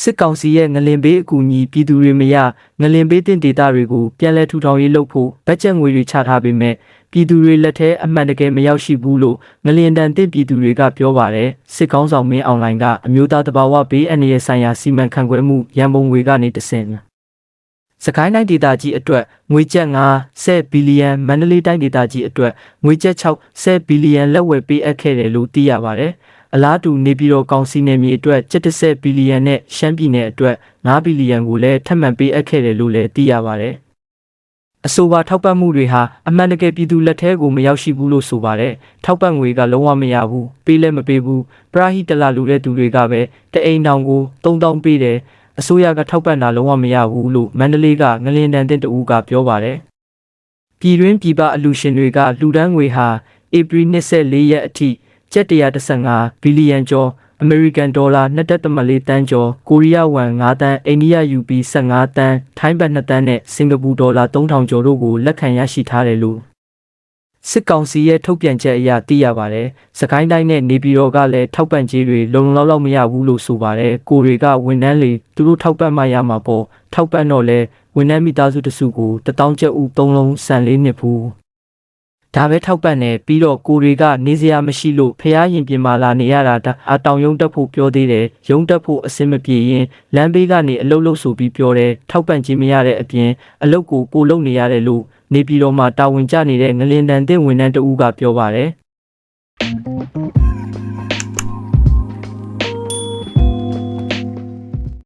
စစ်ကောင်စီရဲ့ငလင်ဘေးအကူအညီပြည်သူတွေမရငလင်ဘေးတင်ဒေတာတွေကိုပြန်လည်ထူထောင်ရေးလုပ်ဖို့ဘတ်ဂျက်ငွေတွေချထားပေမဲ့ပြည်သူတွေလက်ထဲအမှန်တကယ်မရောက်ရှိဘူးလို့ငလင်တန်တင့်ပြည်သူတွေကပြောပါတယ်စစ်ကောင်ဆောင်မင်းအွန်လိုင်းကအမျိုးသားတဘာဝဘေးအန္တရာယ်ဆိုင်ရာစီမံခန့်ခွဲမှုရန်ပုံငွေကနေတဆင့်စကိုင်းတိုင်းဒေသကြီးအတွက်ငွေကျပ်9 10ဘီလီယံမန္တလေးတိုင်းဒေသကြီးအတွက်ငွေကျပ်6 10ဘီလီယံလက်ဝယ်ပေးအပ်ခဲ့တယ်လို့သိရပါတယ် အလားတူနေပြည်တော်ကောင်စီနယ်မြေအတွက်70ဘီလီယံနဲ့ရှမ်းပြည်နယ်အတွက်9ဘီလီယံကိုလည်းထပ်မံပေးအပ်ခဲ့တယ်လို့လည်းသိရပါတယ်အဆိုပါထောက်ပံ့မှုတွေဟာအမှန်တကယ်ပြည်သူလက်ထဲကိုမရောက်ရှိဘူးလို့ဆိုပါတယ်ထောက်ပံ့ငွေကလုံးဝမရဘူးပေးလည်းမပေးဘူးပရာဟိတလာလူတဲ့သူတွေကပဲတအိမ်တောင်ကို3000ပေးတယ်အစိုးရကထောက်ပံ့တာလုံးဝမရဘူးလို့မန္တလေးကငလင်တန်တဲ့တူကပြောပါတယ်ပြည်တွင်းပြည်ပအလူရှင်တွေကလှူဒန်းငွေဟာဧပြီ24ရက်အထိ ကျပ်115ဘီလီယံကျော်အမေရိကန်ဒေါ်လာ2.4တန်းကျော်ကိုရီးယားဝမ်9တန်းအိန္ဒိယယူပီ15တန်းထိုင်းဘတ်2တန်းနဲ့စင်ကာပူဒေါ်လာ3000ကျော်တို့ကိုလက်ခံရရှိထားတယ်လို့စစ်ကောင်စီရဲ့ထုတ်ပြန်ချက်အရသိရပါတယ်။စကိုင်းတိုင်းနဲ့နေပြည်တော်ကလည်းထောက်ပံ့ကြေးတွေလုံလုံလောက်လောက်မရဘူးလို့ဆိုပါတယ်။ကိုတွေကဝန်ထမ်းတွေသူတို့ထောက်ပံ့မှရမှာပေါ့။ထောက်ပံ့တော့လဲဝန်ထမ်းမိသားစုတစုကို1000ကျပ်ဦး3လုံးဆန်လေးနှစ်ဘူး။ ဒါပဲထောက်ပံ့နေပြီးတော့ကိုတွေကနေစရာမရှိလို့ဖះရင်ပြင်မာလာနေရတာဒါအတောင်ယုံတက်ဖို့ပြောသေးတယ်ယုံတက်ဖို့အစင်မပြေရင်လမ်းဘေးကနေအလုတ်လုတ်ဆိုပြီးပြောတယ်ထောက်ပံ့ခြင်းမရတဲ့အပြင်အလုတ်ကိုကိုလုံနေရတယ်လို့နေပြည်တော်မှာတာဝန်ကျနေတဲ့ငလင်တန်တဲ့ဝန်ထမ်းတဦးကပြောပါတယ်